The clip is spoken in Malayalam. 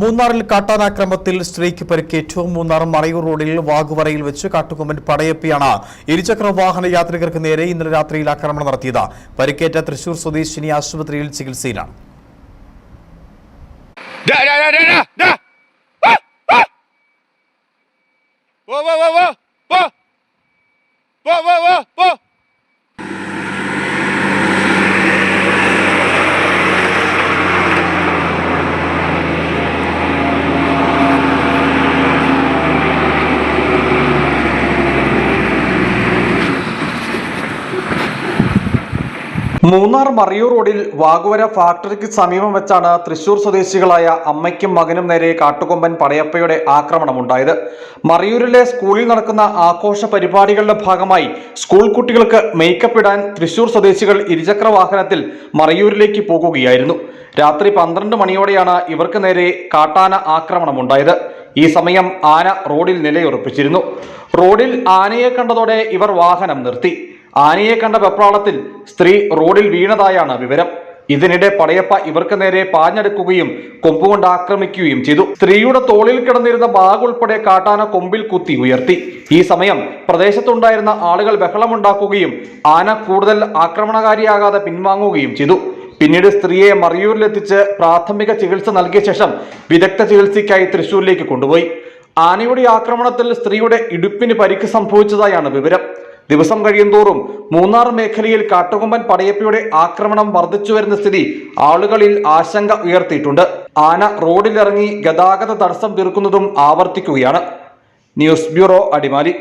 മൂന്നാറിൽ കാട്ടാനാക്രമത്തിൽ സ്ത്രീക്ക് പരിക്കേറ്റു മൂന്നാർ മറയൂർ റോഡിൽ വാഗുവരയിൽ വെച്ച് കാട്ടുകൊമ്പൻ പടയപ്പിയാണ് ഇരുചക്ര വാഹന യാത്രികർക്ക് നേരെ ഇന്നലെ രാത്രിയിൽ ആക്രമണം നടത്തിയത് പരിക്കേറ്റ തൃശൂർ സ്വദേശിനി ആശുപത്രിയിൽ ചികിത്സയിലാണ് whoa, whoa, whoa! Whoa! Whoa, whoa, whoa, whoa! Munnar മറിയൂർ റോഡിൽ വാഗുവര ഫാക്ടറിക്ക് സമീപം വെച്ചാണ് തൃശൂർ സ്വദേശികളായ അമ്മയ്ക്കും മകനും നേരെ കാട്ടുകൊമ്പൻ പടയപ്പയുടെ ആക്രമണമുണ്ടായത്. മറിയൂരിലെ സ്കൂളിൽ നടക്കുന്ന ആഘോഷ പരിപാടികളുടെ ഭാഗമായി സ്കൂൾ കുട്ടികൾക്ക് മേക്കപ്പ് ഇടാൻ തൃശൂർ സ്വദേശികൾ ഇരുചക്ര വാഹനത്തിൽ മറിയൂരിലേക്ക് പോകുകയായിരുന്നു. രാത്രി പന്ത്രണ്ട് മണിയോടെയാണ് ഇവർക്ക് നേരെ കാട്ടാന ആക്രമണമുണ്ടായത്. ഈ സമയം ആന റോഡിൽ നിലയുറപ്പിച്ചിരുന്നു. റോഡിൽ ആനയെ കണ്ടതോടെ ഇവർ വാഹനം നിർത്തി. ആനയെ കണ്ട വെപ്രാളത്തിൽ സ്ത്രീ റോഡിൽ വീണതായാണ് വിവരം. ഇതിനിടെ പടയപ്പ ഇവർക്ക് നേരെ പാഞ്ഞെടുക്കുകയും കൊമ്പുകൊണ്ട് ആക്രമിക്കുകയും ചെയ്തു. സ്ത്രീയുടെ തോളിൽ കിടന്നിരുന്ന ബാഗ് ഉൾപ്പെടെ കാട്ടാന കൊമ്പിൽ കുത്തി ഉയർത്തി. ഈ സമയം പ്രദേശത്തുണ്ടായിരുന്ന ആളുകൾ ബഹളമുണ്ടാക്കുകയും ആന കൂടുതൽ ആക്രമണകാരിയാകാതെ പിൻവാങ്ങുകയും ചെയ്തു. പിന്നീട് സ്ത്രീയെ മറയൂരിലെത്തിച്ച് പ്രാഥമിക ചികിത്സ നൽകിയ ശേഷം വിദഗ്ധ ചികിത്സയ്ക്കായി തൃശൂരിലേക്ക് കൊണ്ടുപോയി. ആനയുടെ ആക്രമണത്തിൽ സ്ത്രീയുടെ ഇടുപ്പിന് പരിക്ക് സംഭവിച്ചതായാണ് വിവരം. ദിവസം കഴിയുന്തോറും മൂന്നാർ മേഖലയിൽ കാട്ടുകൊമ്പൻ പടയപ്പിയുടെ ആക്രമണം വർദ്ധിച്ചു വരുന്ന സ്ഥിതി ആളുകളിൽ ആശങ്ക ഉയർത്തിയിട്ടുണ്ട്. ആന റോഡിലിറങ്ങി ഗതാഗത തടസ്സം തീർക്കുന്നതും ആവർത്തിക്കുകയാണ്. News bureau Adimali.